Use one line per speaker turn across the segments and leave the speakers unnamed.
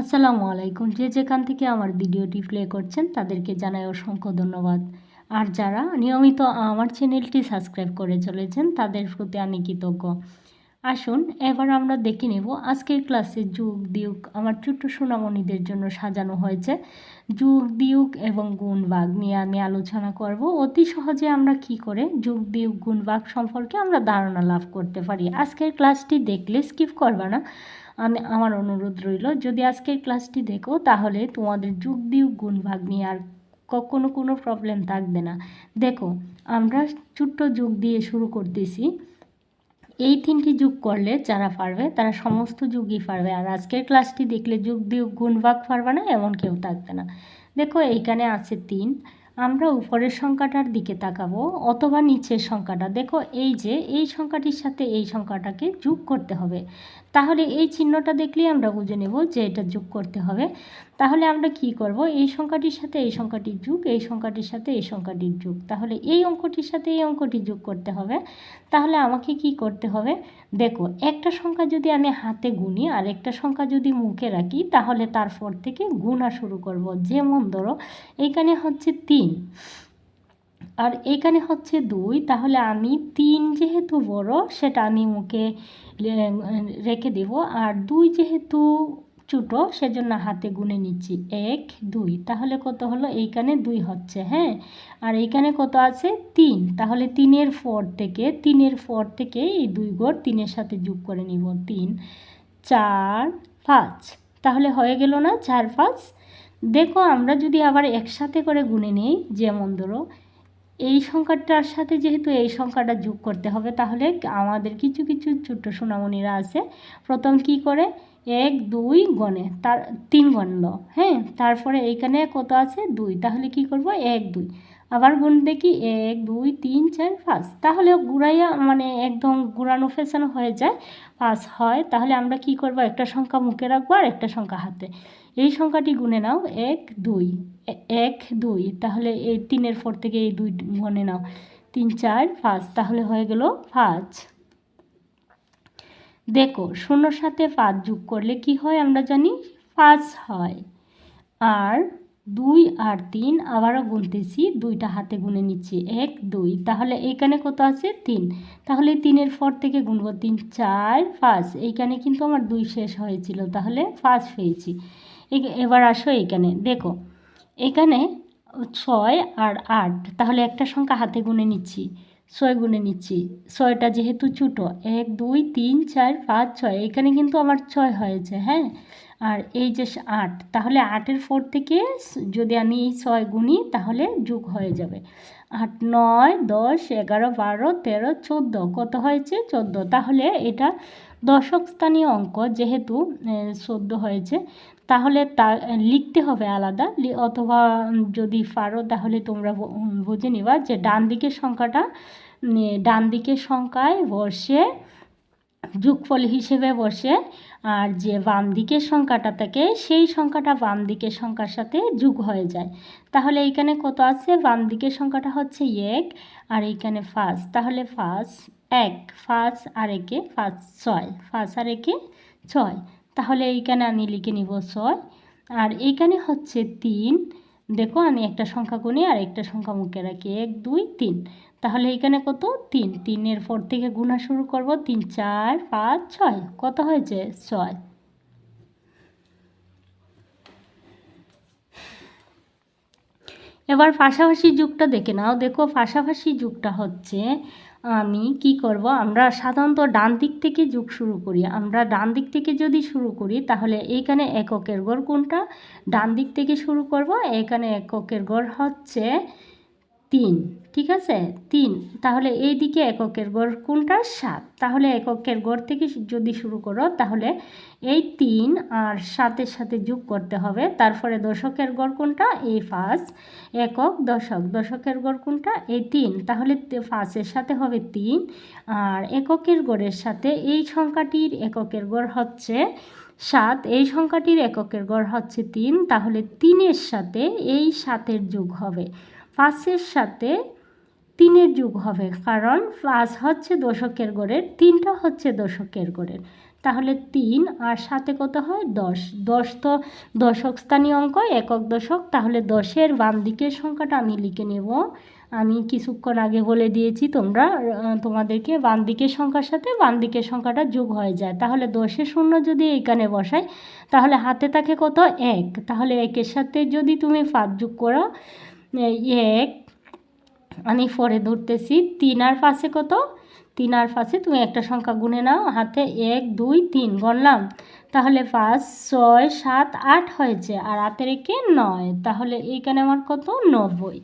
আসসালামু আলাইকুম। যে যেখান থেকে আমার ভিডিওটি প্লে করছেন, তাদেরকে জানাই অসংখ্য ধন্যবাদ। আর যারা নিয়মিত আমার চ্যানেলটি সাবস্ক্রাইব করে চলেছেন, তাদের প্রতি আমি কৃতজ্ঞ। আসুন, এবার আমরা দেখে নেব আজকের ক্লাসে যুগ, দিউক, আমার ছোট্ট সোনামণিদের জন্য সাজানো হয়েছে যুগ, দিউক এবং গুণবাগ নিয়ে আমি আলোচনা করব। অতি সহজে আমরা কি করে যুগ, দিউক, গুণবাগ সম্পর্কে আমরা ধারণা লাভ করতে পারি। আজকের ক্লাসটি দেখলে স্কিপ করবে না। আমি আমার অনুরোধ রইল, যদি আজকের ক্লাসটি দেখো, তাহলে তোমাদের যুগ দিউক গুণভাগ নিয়ে, আর কখনো কোনো প্রবলেম থাকবে না। দেখো, আমরা ছোট্ট যুগ দিয়ে শুরু করতেছি। এই তিনটি যুগ করলে যারা পারবে, তারা সমস্ত যুগই পারবে। আর আজকের ক্লাসটি দেখলে যুগ দিয়ে গুণভাগ পারবে না, এমন কেউ থাকবে না। দেখো, এইখানে আছে তিন। আমরা উপরের সংখ্যাটার দিকে তাকাবো, অথবা নিচের সংখ্যাটা। দেখো, এই যে, এই সংখ্যাটির সাথে এই সংখ্যাটাকে যোগ করতে হবে। তাহলে এই চিহ্নটা দেখলেই আমরা বুঝে নেব যে এটা যোগ করতে হবে। তাহলে আমরা কি করব? এই সংখ্যাটির সাথে এই সংখ্যাটির যুগ, এই সংখ্যাটির সাথে এই সংখ্যাটির যুগ। তাহলে এই অঙ্কটির সাথে এই অঙ্কটি যোগ করতে হবে। তাহলে আমাকে কি করতে হবে? দেখো, একটা সংখ্যা যদি আমি হাতে গুনি আর একটা সংখ্যা যদি মুখে রাখি, তাহলে তারপর থেকে গুণা শুরু করব। যেমন ধরো এইখানে হচ্ছে তিন। আর এখানে হচ্ছে দুই, তাহলে আমি তিন যেহেতু বড়, সেটা আমি মুখে রেখে দেব। আর দুই যেহেতু ছোটো, সেজন্য হাতে গুনে নিচ্ছি। এক, দুই, তাহলে কত হলো? এইখানে দুই হচ্ছে হ্যাঁ? আর এইখানে কত আছে? তিন, তাহলে তিনের ফর থেকে, তিনের ফর থেকে এই দুই গড় তিনের সাথে যোগ করে নিব তিন, চার, পাঁচ। তাহলে হয়ে গেল না? চার, পাঁচ। দেখো, আমরা যদি আবার একসাথে করে গুনে নিই, যেমন ধরো এই সংখ্যাটার সাথে যেহেতু এই সংখ্যাটা যোগ করতে হবে, তাহলে আমাদের কিছু কিছু ছোট্ট সোনামণিরা আছে। প্রথম কি করে? এক, দুই গণে। তার, তিন গণল। হ্যাঁ? তারপরে এইখানে কত আছে? দুই। তাহলে কি করব? এক, দুই। আবার গুণ দেখি, এক, দুই, তিন, চার, পাঁচ। তাহলে গুড়াইয়া মানে একদম গুড়ানো, ফেসানো হয়ে যায়। পাঁচ হয়। তাহলে আমরা কি করব? একটা সংখ্যা মুখে রাখব আর একটা সংখ্যা হাতে। এই সংখ্যাটি গুনে নাও। এক, দুই। এক, দুই, তাহলে এই তিনের পর থেকে এই দুই গণে নাও। তিন, চার, পাঁচ, তাহলে হয়ে গেল পাঁচ। দেখো শূন্যর সাথে পাঁচ যোগ করলে কি হয় আমরা জানি? পাঁচ হয়। আর দুই আর তিন আবারও গুনতেছি, দুইটা হাতে গুনে নিচ্ছি। এক, দুই, তাহলে এইখানে কত আছে? তিন। তাহলে তিনের পর থেকে গুনব, তিন, চার, পাঁচ। এইখানে কিন্তু আমার দুই শেষ হয়েছিল, তাহলে পাঁচ পেয়েছি। এবার আসো এইখানে। দেখো এখানে ছয় আর আট, তাহলে একটা সংখ্যা হাতে গুনে নিচ্ছি, ছয় গুনে নিচ্ছি, ছয়টা যেহেতু ছোটো, এক, দুই, তিন, চার, পাঁচ, ছয়, এখানে কিন্তু আমার ছয় হয়েছে হ্যাঁ? আর এই যে আট, তাহলে আটের ফোর থেকে যদি আমি এই ছয় গুনি, তাহলে যোগ হয়ে যাবে। আট, নয়, দশ, এগারো, বারো, তেরো, চোদ্দ, কত হয়েছে? চোদ্দ, তাহলে এটা দশক স্থানীয় অঙ্ক, যেহেতু চোদ্দ হয়েছে তাহলে তা, লিখতে হবে আলাদা অথবা যদি পারো তাহলে তোমরা বুঝে নিবা যে ডান দিকের সংখ্যাটা ডান দিকের সংখ্যায় বসে, যোগফল হিসেবে বসে, আর যে বাম দিকের সংখ্যাটা থাকে সেই সংখ্যাটা বাম দিকের সংখ্যার সাথে যোগ হয়ে যায়। তাহলে এইখানে কত আছে? বাম দিকের সংখ্যাটা হচ্ছে এক, আর এইখানে ফার্স্ট তাহলে ফার্স্ট এক ফার্স্ট আর একে ফার্স্ট ছয়। ফার্স্ট আর একে ছয়। তাহলে এইখানে আমি লিখে নিব ছয়। আর এইখানে হচ্ছে তিন। দেখো আমি একটা সংখ্যা গুনি আর একটা সংখ্যা মুখে রাখি। এক, দুই, তিন। তাহলে এইখানে কত? তিন। তিনের পর থেকে গুণা শুরু করব। তিন, চার, পাঁচ, ছয়। কত হয়েছে? ছয়। এবার পাশাপাশি যুগটা দেখে নাও। দেখো পাশাপাশি যুগটা হচ্ছে আমি কি করব? আমরা সাধারণত ডান দিক থেকে যুগ শুরু করি। আমরা ডান দিক থেকে যদি শুরু করি, তাহলে এইখানে এককের গড় কোনটা? ডান দিক থেকে শুরু করব। এখানে এককের গড় হচ্ছে তিন, ঠিক আছে? তিন। তাহলে এই দিকে এককের গড় কোনটা? সাত। তাহলে এককের গড় থেকে যদি শুরু করো, তাহলে এই তিন আর সাতের সাথে যোগ করতে হবে। তারপরে দশকের গড় কোনটা? এই পাঁচ। একক দশক। দশকের গড় কোনটা? এই তিন। তাহলে পাঁচের সাথে হবে তিন আর এককের গড়ের সাথে এই সংখ্যাটির এককের গড় হচ্ছে সাত। এই সংখ্যাটির এককের গড় হচ্ছে তিন। তাহলে তিনের সাথে এই সাতের যোগ হবে। পাঁচের সাথে তিনের যুগ হবে। কারণ পাঁচ হচ্ছে দশকের গড়ের, তিনটা হচ্ছে দশকের গড়ের। তাহলে তিন আর সাথে কত হয়? দশ। দশ তো দশক স্থানীয় অঙ্ক, একক দশক। তাহলে দশের বাম দিকের সংখ্যাটা আমি লিখে নেব। আমি কিছুক্ষণ আগে বলে দিয়েছি, তোমরা তোমাদেরকে বাম দিকের সংখ্যার সাথে বাম দিকের সংখ্যাটা যোগ হয়ে যায়। তাহলে দশের শূন্য যদি এইখানে বসাই, তাহলে হাতে থাকে কত? এক। তাহলে একের সাথে যদি তুমি পাঁচ যোগ করো এক, আমি পরে ধরতেছি। তিন আর পাশে কত? তিন আর পাশে তুমি একটা সংখ্যা গুনে নাও, হাতে এক, দুই, তিন গণলাম তাহলে পাঁচ, ছয়, সাত, আট হয়েছে, আর হাতের একে নয়। তাহলে এইখানে আমার কত? নব্বই।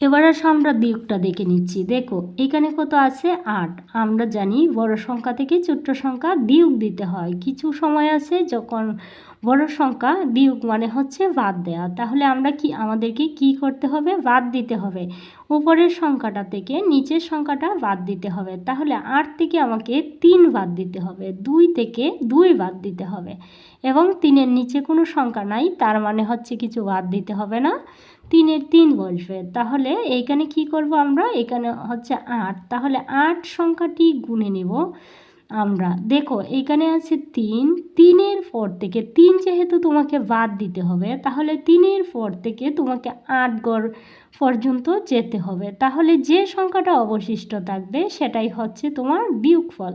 এবার আসো আমরা দিকটা দেখে নিচ্ছি। দেখো, এখানে কত আছে? আট। আমরা জানি বড় সংখ্যা থেকে ছোট্ট সংখ্যা দিউক দিতে হয়। কিছু সময় আছে যখন বড় সংখ্যা দিউক মানে হচ্ছে বাদ দেওয়া তাহলে আমরা কি, আমাদেরকে কি করতে হবে? বাদ দিতে হবে। উপরের সংখ্যাটা থেকে নিচের সংখ্যাটা বাদ দিতে হবে। তাহলে আট থেকে আমাকে তিন বাদ দিতে হবে। দুই থেকে দুই বাদ দিতে হবে। এবং তিনের নিচে কোনো সংখ্যা নাই, তার মানে হচ্ছে কিছু বাদ দিতে হবে না। তিনের তিন বসবে। তাহলে এইখানে কি করব আমরা? এখানে হচ্ছে আট। তাহলে আট সংখ্যাটি গুনে নেব। আমরা। দেখো, এখানে আছে তিন, তিনের পর থেকে তিন যেহেতু তোমাকে বাদ দিতে হবে, তাহলে তিনের পর থেকে তোমাকে আট গড় পর্যন্ত যেতে হবে। তাহলে যে সংখ্যাটা অবশিষ্ট থাকবে, সেটাই হচ্ছে তোমার বিয়োগফল।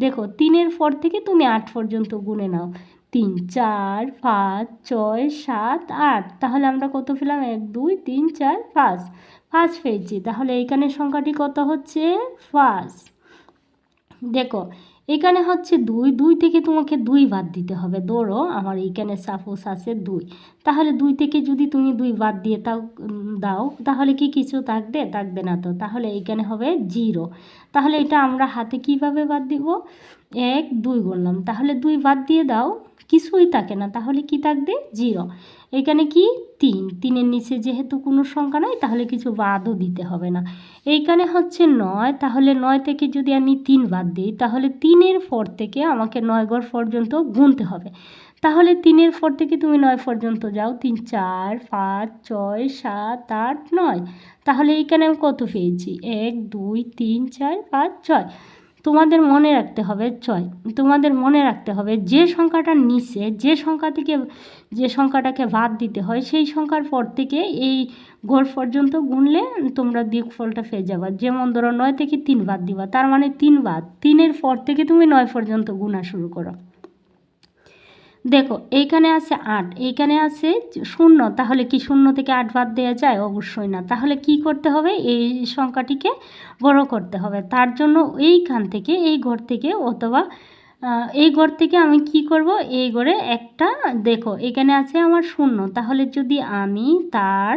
দেখো, তিনের পর থেকে তুমি আট পর্যন্ত গুনে নাও। তিন, চার, পাঁচ, ছয়, সাত, আট। তাহলে আমরা কত পেলাম? এক, দুই, তিন, চার, পাঁচ। পাঁচ পেয়েছি। তাহলে এইখানে সংখ্যাটি কত হচ্ছে? পাঁচ। দেখো এখানে হচ্ছে দুই দুই থেকে তোমাকে দুই বাদ দিতে হবে। ধরো আমার এইখানে সাপোজ আছে দুই। তাহলে দুই থেকে যদি তুমি দুই বাদ দিয়ে তাও দাও, তাহলে কি কিছু থাকবে? থাকবে না তো। তাহলে এইখানে হবে জিরো। তাহলে এটা আমরা হাতে কীভাবে বাদ দিব? এক, দুই বললাম তাহলে দুই বাদ দিয়ে দাও। কিছুই থাকে না। তাহলে কি থাকবে? জিরো। এখানে কি? তিন। তিনের নিচে যেহেতু কোনো সংখ্যা নয় তাহলে কিছু বাদও দিতে হবে না। এইখানে হচ্ছে নয়। তাহলে নয় থেকে যদি আমি তিন বাদ দিই, তাহলে তিনের পর থেকে আমাকে নয় ঘর পর্যন্ত গুনতে হবে। তাহলে তিনের পর থেকে তুমি নয় পর্যন্ত যাও। তিন, চার, পাঁচ, ছয়, সাত, আট, নয়। তাহলে এইখানে আমি কত পেয়েছি? এক, দুই, তিন, চার, পাঁচ, ছয়। তোমাদের মনে রাখতে হবে, ছয়, তোমাদের মনে রাখতে হবে যে সংখ্যাটা নিচে, যে সংখ্যা থেকে, যে সংখ্যাটাকে বাদ দিতে হয়, সেই সংখ্যার পর থেকে এই ঘোর পর্যন্ত গুনলে তোমরা দিক ফলটা ফেয়ে যাবা। যেমন ধরো নয় থেকে তিন বাদ দিবা, তার মানে তিন বাদ, তিনের পর থেকে তুমি নয় পর্যন্ত গুনা শুরু করো। দেখো, এইখানে আছে আট, এইখানে আছে শূন্য, তাহলে কি শূন্য থেকে আট বাদ দেওয়া যায়? অবশ্যই না। তাহলে কি করতে হবে? এই সংখ্যাটিকে বড় করতে হবে। তার জন্য এইখান থেকে, এই ঘর থেকে অথবা এই ঘর থেকে আমি কি করব? এই ঘরে একটা, দেখো, এখানে আছে আমার শূন্য। তাহলে যদি আমি তার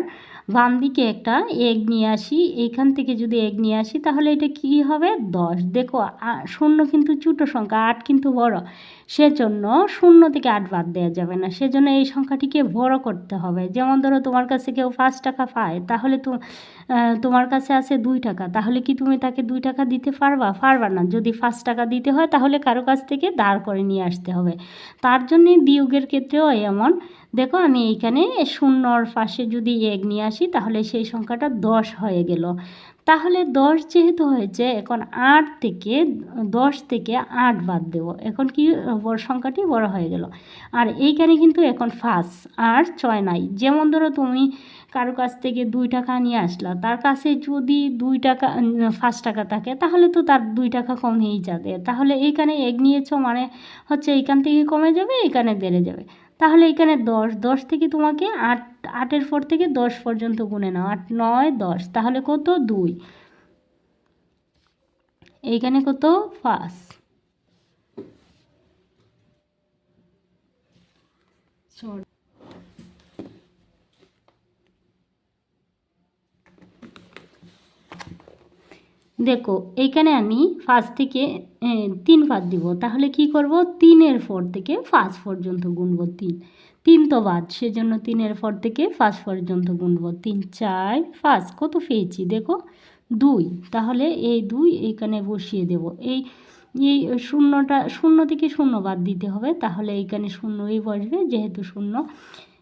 বাম দিকে একটা এগ নিয়ে আসি। এইখান থেকে যদি এগ নিয়ে আসি, তাহলে এটা কি হবে? দশ। দেখো শূন্য কিন্তু ছোটো সংখ্যা, আট কিন্তু বড়। সেজন্য শূন্য থেকে আট বাদ দেওয়া যাবে না। সেজন্য এই সংখ্যাটিকে বড় করতে হবে। যেমন ধরো, তোমার কাছে কেউ পাঁচ টাকা পায়, তাহলে তো তোমার কাছে আছে দুই টাকা। তাহলে কি তুমি তাকে দুই টাকা দিতে পারবা? পারবা না। যদি পাঁচ টাকা দিতে হয়, তাহলে কারও কাছ থেকে দাঁড় করে নিয়ে আসতে হবে। তার জন্যে বিয়োগের ক্ষেত্রেও এমন। দেখো, আমি এইখানে শূন্যর পাশে যদি এক নিয়ে আসি, তাহলে সেই সংখ্যাটা দশ হয়ে গেল। তাহলে দশ যেহেতু হয়েছে, এখন আট থেকে, দশ থেকে আট বাদ দেব। এখন কি বড় সংখ্যাটি বড় হয়ে গেল। আর এইখানে কিন্তু এখন পাঁচ আর ছয় নাই। যেমন ধরো তুমি কারও কাছ থেকে দুই টাকা নিয়ে আসলা, তার কাছে যদি দুই টাকা, পাঁচ টাকা থাকে, তাহলে তো তার দুই টাকা কমেই যাবে। তাহলে এইখানে এক নিয়েছো মানে হচ্ছে এইখান থেকে কমে যাবে এখানে বেড়ে যাবে। তাহলে এখানে দশ দশ থেকে তোমাকে আট, আটের পর থেকে দশ পর্যন্ত গুনে নাও, আট, নয়, দশ, তাহলে কত? দুই। এইখানে কত? পাঁচ। Sorry. দেখো, এইখানে আমি ফার্স্ট থেকে তিন বাদ দিব। তাহলে কি করব? তিনের পর থেকে ফার্স্ট পর্যন্ত গুনবো তিন। তিন তো বাদ, সেজন্য তিনের পর থেকে ফার্স্ট পর্যন্ত গুনবো তিন। চার ফার্স্ট কত পেয়েছি? দেখো, দুই। তাহলে এই দুই এইখানে বসিয়ে দেব। এই এই শূন্যটা, শূন্য থেকে শূন্য বাদ দিতে হবে। তাহলে এইখানে শূন্যই বসবে, যেহেতু শূন্য।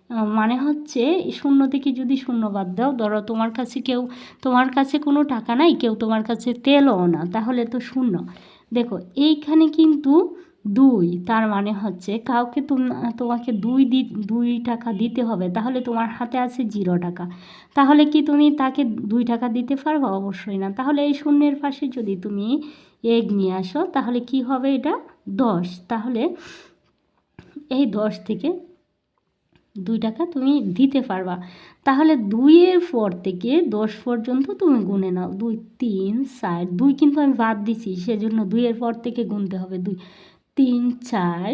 মানে হচ্ছে শূন্য থেকে যদি শূন্য বাদ দাও, ধরো তোমার কাছে কেউ, তোমার কাছে কোনো টাকা নাই, কেউ তোমার কাছে তেলও না, তাহলে তো শূন্য। দেখো, এইখানে কিন্তু দুই, তার মানে হচ্ছে কাউকে তোম- তোমাকে দুই দি, দুই টাকা দিতে হবে, তাহলে তোমার হাতে আছে জিরো টাকা। তাহলে কি তুমি তাকে দুই টাকা দিতে পারবে? অবশ্যই না। তাহলে এই শূন্যের পাশে যদি তুমি এগ নিয়ে আসো, তাহলে কি হবে এটা? দশ। তাহলে এই দশ থেকে দুই টাকা তুমি দিতে পারবা। তাহলে দুইয়ের পর থেকে দশ পর্যন্ত তুমি গুনে নাও। দুই, তিন, চার, দুই কিন্তু আমি বাদ দিছি, সেজন্য দুইয়ের পর থেকে গুনতে হবে দুই। তিন, চার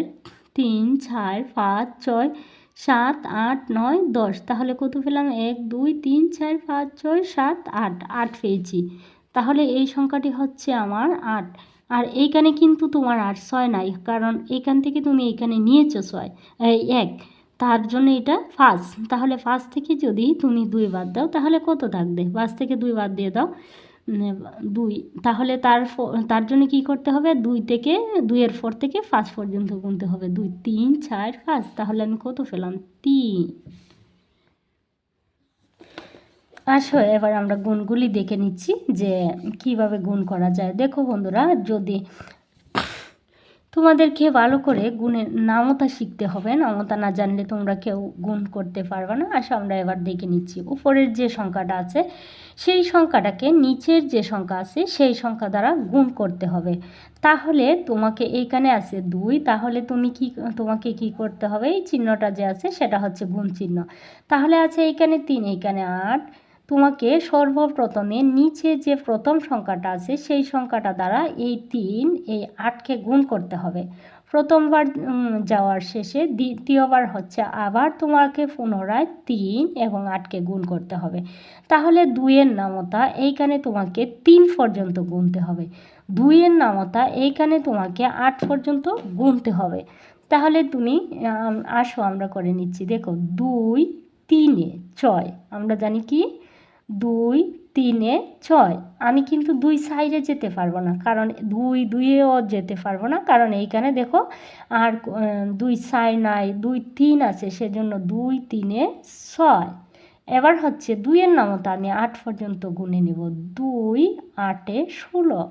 তিন, চার, পাঁচ, ছয়, সাত, আট, নয়, দশ। তাহলে কত পেলাম? এক, দুই, তিন, চার, পাঁচ, ছয়, সাত, আট। আট পেয়েছি। তাহলে এই সংখ্যাটি হচ্ছে আমার আট। আর এইখানে কিন্তু তোমার আর ছয় নাই, কারণ এইখান থেকে তুমি এইখানে নিয়েছো ছয়, এই এক। তার জন্য এটা পাঁচ তাহলে পাঁচ থেকে যদি তুমি দুই বাদ দাও, তাহলে কত থাকবে? পাঁচ থেকে দুই বাদ দিয়ে দাও। দুই। তাহলে তার তার জন্য কি করতে হবে? দুই থেকে, দুইয়ের ফোর থেকে পাঁচ পর্যন্ত গুনতে হবে। দুই, তিন, চার পাঁচ তাহলে আমি কত পেলাম? তিন। আসো, এবার আমরা গুণগুলি দেখে নিচ্ছি যে কীভাবে গুণ করা যায়। দেখো বন্ধুরা, যদি তোমাদেরকে ভালো করে গুণের নামতা শিখতে হবে। নামতা না জানলে তোমরা কেউ গুণ করতে পারবে না। আসো আমরা এবার দেখে নিচ্ছি। উপরের যে সংখ্যাটা আছে, সেই সংখ্যাটাকে নিচের যে সংখ্যা আছে, সেই সংখ্যা দ্বারা গুণ করতে হবে। তাহলে তোমাকে এইখানে আছে দুই। তাহলে তুমি কি, তোমাকে কি করতে হবে? এই চিহ্নটা যে আছে, সেটা হচ্ছে গুণ চিহ্ন। তাহলে আছে এইখানে তিন, এইখানে আট। তোমাকে সর্বপ্রথমে নিচে যে প্রথম সংখ্যাটা আছে, সেই সংখ্যাটা দ্বারা এই তিন, এই আটকে গুণ করতে হবে। প্রথমবার যাওয়ার শেষে দ্বিতীয়বার হচ্ছে আবার তোমাকে পুনরায় তিন এবং আটকে গুণ করতে হবে। তাহলে দুইয়ের নামতা এইখানে তোমাকে তিন পর্যন্ত গুনতে হবে। দুইয়ের নামতা এইখানে তোমাকে আট পর্যন্ত গুনতে হবে। তাহলে তুমি আসো, আমরা করে নিচ্ছি। দেখো, দুই, তিনে ছয়। আমরা জানি কি? দুই, তিনে, ছয়। আমি কিন্তু দুই সাইডে যেতে পারব না, কারণ দুই দুইয়েও যেতে পারব না, কারণ এইখানে দেখো আর দুই সাইড নাই, দুই তিন আছে, সেজন্য দুই, তিনে, ছয়। এবার হচ্ছে দুইয়ের নামতা আমি আট পর্যন্ত গুনে নেব। দুই আটে ষোলো।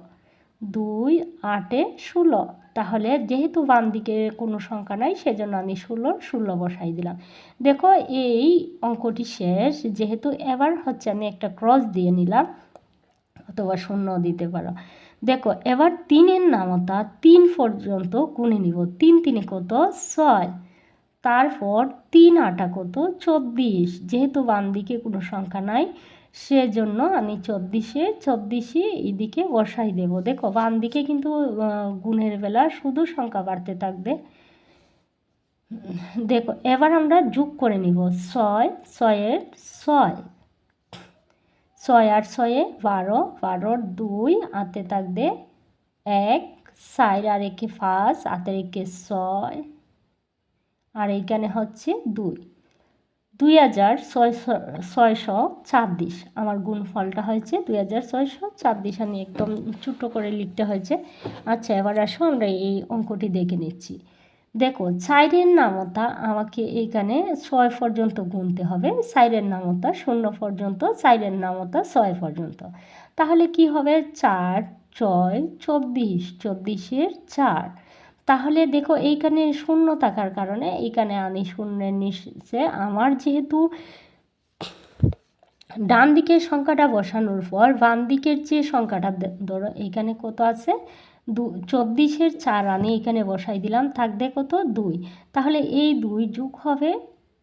দুই আটে ষোলো। তাহলে যেহেতু বাম দিকে কোনো সংখ্যা নাই, সেজন্য আমি ষোলো ষোলো বসাই দিলাম। দেখো, এই অঙ্কটি শেষ। যেহেতু এবার হচ্ছে আমি একটা ক্রস দিয়ে নিলাম, অথবা শূন্য দিতে পারো। দেখো, এবার তিনের নামতা তিন পর্যন্ত গুনে নিব। তিন তিনে কত? ছয়। তারপর তিন আটা কত? চব্বিশ। যেহেতু বাম দিকে কোনো সংখ্যা নাই সেজন্য আমি চব্বিশে চব্বিশে এদিকে বসাই দেব। দেখো, বাম দিকে কিন্তু গুণের বেলা শুধু সংখ্যা বাড়তে থাকবে। দেখো, এবার আমরা যোগ করে নিব। ছয়, ছয়ের ছয়। ছয় আর ছয়ে বারো, বারোর দুই হাতে থাকবে এক সাইড আর একে পাঁচ হাতের একে ছয়। আর এইখানে হচ্ছে দুই। দুই হাজার ছয়শো ছাব্বিশ। আমার গুণফলটা হয়েছে দুই হাজার ছয়শো ছাব্বিশ। আমি একদম ছোটো করে লিখতে হয়েছে। আচ্ছা এবার আসো, আমরা এই অঙ্কটি দেখে নিচ্ছি। দেখো সাইরের নামতা আমাকে এইখানে ছয় পর্যন্ত গুনতে হবে। সাইরের নামতা শূন্য পর্যন্ত সাইরের নামতা ছয় পর্যন্ত। তাহলে কি হবে? চার, ছয়, চব্বিশ। চব্বিশের চার। তাহলে দেখো এইখানে শূন্য থাকার কারণে এইখানে আমি শূন্যের নিচে আমার যেহেতু ডান দিকের সংখ্যাটা বসানোর পর বাম দিকের যে সংখ্যাটা ধরো এইখানে কত আছে? দু, চব্বিশের চার আমি এখানে বসাই দিলাম, থাকবে কত? দুই। তাহলে এই দুই যোগ হবে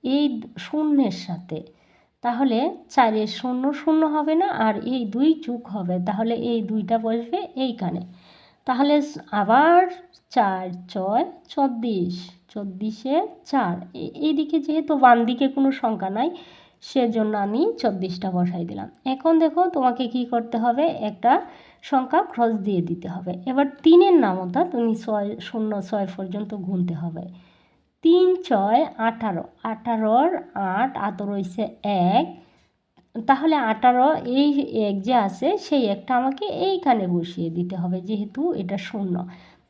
এই শূন্যের সাথে। তাহলে চারের শূন্য শূন্য হবে না, আর এই দুই যোগ হবে। তাহলে এই দুইটা বসবে এইখানে। তাহলে আবার চার, ছয়, চব্বিশ, চব্বিশে চার। এইদিকে যেহেতু বাম দিকে কোনো সংখ্যা নাই, সেজন্য আমি চব্বিশটা বসাই দিলাম। এখন দেখো তোমাকে কি করতে হবে, একটা সংখ্যা ক্রস দিয়ে দিতে হবে। এবার তিনের নামতা তুমি ছয়, শূন্য, ছয় পর্যন্ত গুনতে হবে। তিন, ছয়, আঠারো। আঠারোর আট আত রয়েছে এক। তাহলে আঠারো এই এক যে আছে, সেই একটা আমাকে এইখানে বসিয়ে দিতে হবে যেহেতু এটা শূন্য।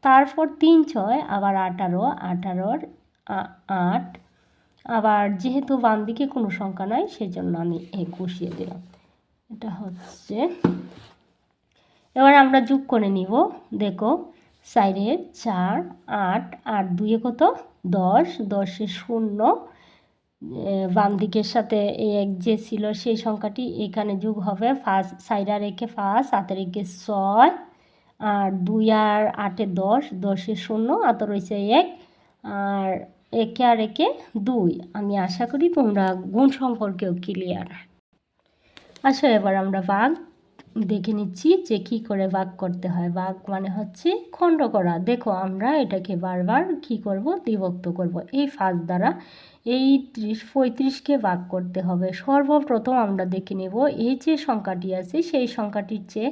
তারপর তিন ছয়, আবার আঠারো আঠারোর আট, আবার যেহেতু বাম দিকে কোনো সংখ্যা নাই, সেজন্য আমি এক বসিয়ে দিলাম। এটা হচ্ছে, এবার আমরা যোগ করে নিব। দেখো সাইডে চার, আট আট দুয়ে কত? দশ, দশে শূন্য বাম দিকের সাথে এক যে ছিল সেই সংখ্যাটি এখানে যোগ হবে। ফার্স্ট সাইডা রেখে ফার্স্ট হাতে রেখে ছয়, আর দুই আর আটে দশ, দশে শূন্য আত রয়েছে এক, আর একে আর একে দুই। আমি আশা করি তোমরা গুণ সম্পর্কেও ক্লিয়ার আসো এবার আমরা বাঘ দেখে নিচ্ছি যে কি করে ভাগ করতে হয়। ভাগ মানে হচ্ছে খণ্ড করা। দেখো আমরা এটাকে বারবার কি করব? বিভক্ত করব। এই ফাঁক দ্বারা এই ত্রিশ পঁয়ত্রিশকে ভাগ করতে হবে। সর্বপ্রথম আমরা দেখে নেব এই যে সংখ্যাটি আছে, সেই সংখ্যাটির চেয়ে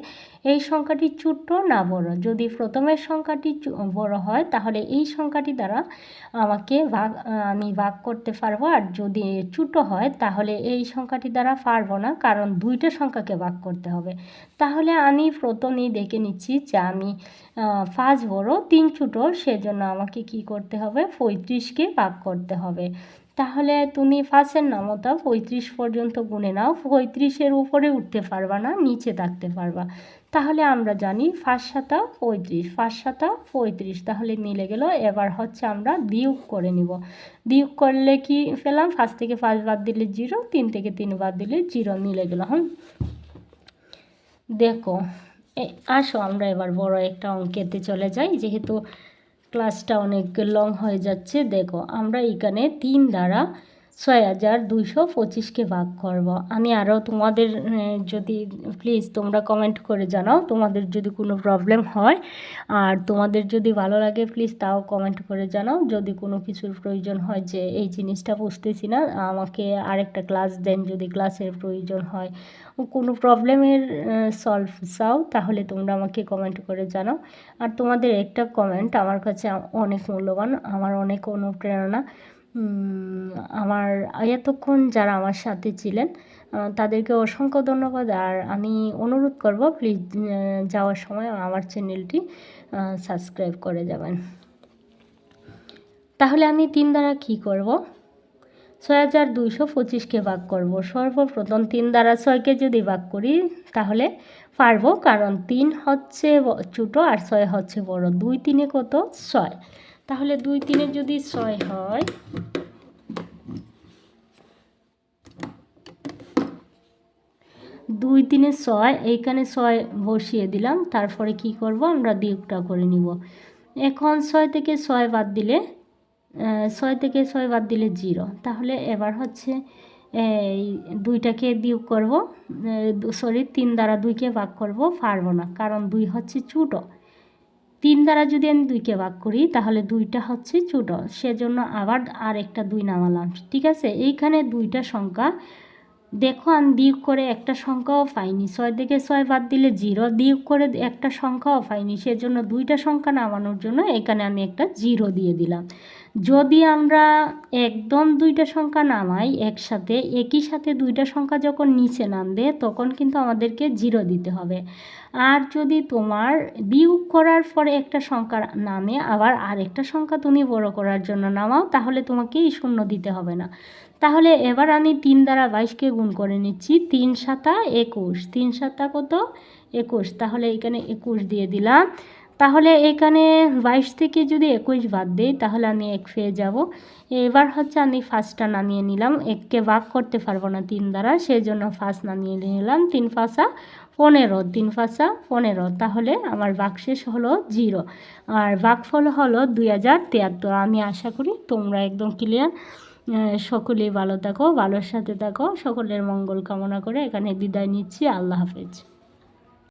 এই সংখ্যাটি ছোট্ট না বড়? যদি প্রথমের সংখ্যাটি বড় হয়, তাহলে এই সংখ্যাটি দ্বারা আমাকে ভাগ, আমি ভাগ করতে পারব। আর যদি ছোট হয়, তাহলে এই সংখ্যাটি দ্বারা পারব না, কারণ দুইটা সংখ্যাকে ভাগ করতে হবে। তাহলে আমি প্রথমেই দেখে নিচ্ছি যে আমি পাঁচ বড়, তিন ছোটো, সেজন্য আমাকে কি করতে হবে? পঁয়ত্রিশকে ভাগ করতে হবে। তাহলে তুমি ফার্স্টের নামতা, পঁয়ত্রিশ পর্যন্ত গুনে নাও, পঁয়ত্রিশের উপরে উঠতে পারবা না, নিচে থাকতে পারবা। তাহলে আমরা জানি ফার্স্ট সাতা, পঁয়ত্রিশ ফার্স্ট সাতা, পঁয়ত্রিশ, তাহলে মিলে গেল, এবার হচ্ছে আমরা বিয়োগ করে নিব। বিয়োগ করলে কি পেলাম? ফার্স্ট থেকে ফার্স্ট বাদ দিলে জিরো, তিন থেকে তিন বাদ দিলে জিরো, মিলে গেল, হুম? দেখো আসো, আমরা এবার বড় একটা অঙ্কেতে চলে যাই, যেহেতু ক্লাসটা অনেক লং হয়ে যাচ্ছে। দেখো আমরা এখানে তিন দ্বারা ছয় হাজার দুইশো পঁচিশকে ভাগ করব। আমি আরও তোমাদের যদি প্লিজ তোমরা কমেন্ট করে জানাও, তোমাদের যদি কোনো প্রবলেম হয়। আর তোমাদের যদি ভালো লাগে প্লিজ তাও কমেন্ট করে জানাও। যদি কোনো কিছুর প্রয়োজন হয় যে এই জিনিসটা বুঝতেছি না, আমাকে আরেকটা ক্লাস দেন, যদি ক্লাসের প্রয়োজন হয়। কোনো প্রবলেমের সলভ চাও, তাহলে তোমরা আমাকে কমেন্ট করে জানাও। আর তোমাদের একটা কমেন্ট আমার কাছে অনেক মূল্যবান, আমার অনেক অনুপ্রেরণা। আমার এতক্ষণ যারা আমার সাথে ছিলেন তাদেরকে অসংখ্য ধন্যবাদ। আর আমি অনুরোধ করব প্লিজ যাওয়ার সময় আমার চ্যানেলটি সাবস্ক্রাইব করে যাবেন। তাহলে আমি তিন দ্বারা কি করব? ছয় হাজার দুইশো পঁচিশকে ভাগ করব। সর্বপ্রথম তিন দ্বারা ছয়কে যদি ভাগ করি, তাহলে পারব। কারণ তিন হচ্ছে ছোটো আর ছয় হচ্ছে বড়। দুই তিনে কত? ছয়। তাহলে দুই তিনে যদি ছয় হয়, দুই তিনে ছয়, এইখানে ছয় বসিয়ে দিলাম, তারপরে কি করব, আমরা দিকটা করে নিব। এখন ছয় থেকে ছয় বাদ দিলে ছয় থেকে ছয় বাদ দিলে জিরো। তাহলে এবার হচ্ছে এই দুইটাকে বিয়োগ করব সরি, তিন দ্বারা দুইকে ভাগ করব, পারব না, কারণ দুই হচ্ছে ছোটো। তিন দ্বারা যদি আমি দুইকে ভাগ করি, তাহলে দুইটা হচ্ছে ছোটো সেজন্য আবার আর একটা দুই নামালাম, ঠিক আছে? এইখানে দুইটা সংখ্যা দেখো আমি বিয়োগ করে একটা সংখ্যাও পাইনি। ছয় থেকে ছয় বাদ দিলে জিরো, বিয়োগ করে একটা সংখ্যাও পাইনি। সেজন্য দুইটা সংখ্যা নামানোর জন্য এখানে আমি একটা জিরো দিয়ে দিলাম। যদি আমরা একদম দুইটা সংখ্যা নামাই একসাথে, একই সাথে দুইটা সংখ্যা যখন নিচে নামবে, তখন কিন্তু আমাদেরকে জিরো দিতে হবে। আর যদি তোমার বিয়োগ করার পরে একটা সংখ্যা নামে, আবার আরেকটা সংখ্যা তুমি বড় করার জন্য নামাও, তাহলে তোমাকে এই শূন্য দিতে হবে না। তাহলে এবার আমি তিন দ্বারা বাইশকে গুণ করে নিচ্ছি, তিন সাতা একুশ। তিন সাতা কত? একুশ। তাহলে এখানে একুশ দিয়ে দিলাম। তাহলে এখানে বাইশ থেকে যদি একুশ বাদ দিই, তাহলে আমি এক পেয়ে যাব। এবার হচ্ছে আমি ফার্স্টটা নামিয়ে নিলাম। এককে ভাগ করতে পারব না তিন দ্বারা সেই জন্য ফার্স্ট নামিয়ে নিলাম। তিন ফাঁসা পনেরো। তিন ফাঁসা পনেরো। তাহলে আমার শেষ হলো জিরো। আর ফল হলো দুই হাজার তিয়াত্তর। আমি আশা করি তোমরা একদম ক্লিয়ার সকলেই ভালো থাকো, ভালোর সাথে থাকো, সকলের মঙ্গল কামনা করে এখানে বিদায় নিচ্ছি। আল্লাহ হাফেজ।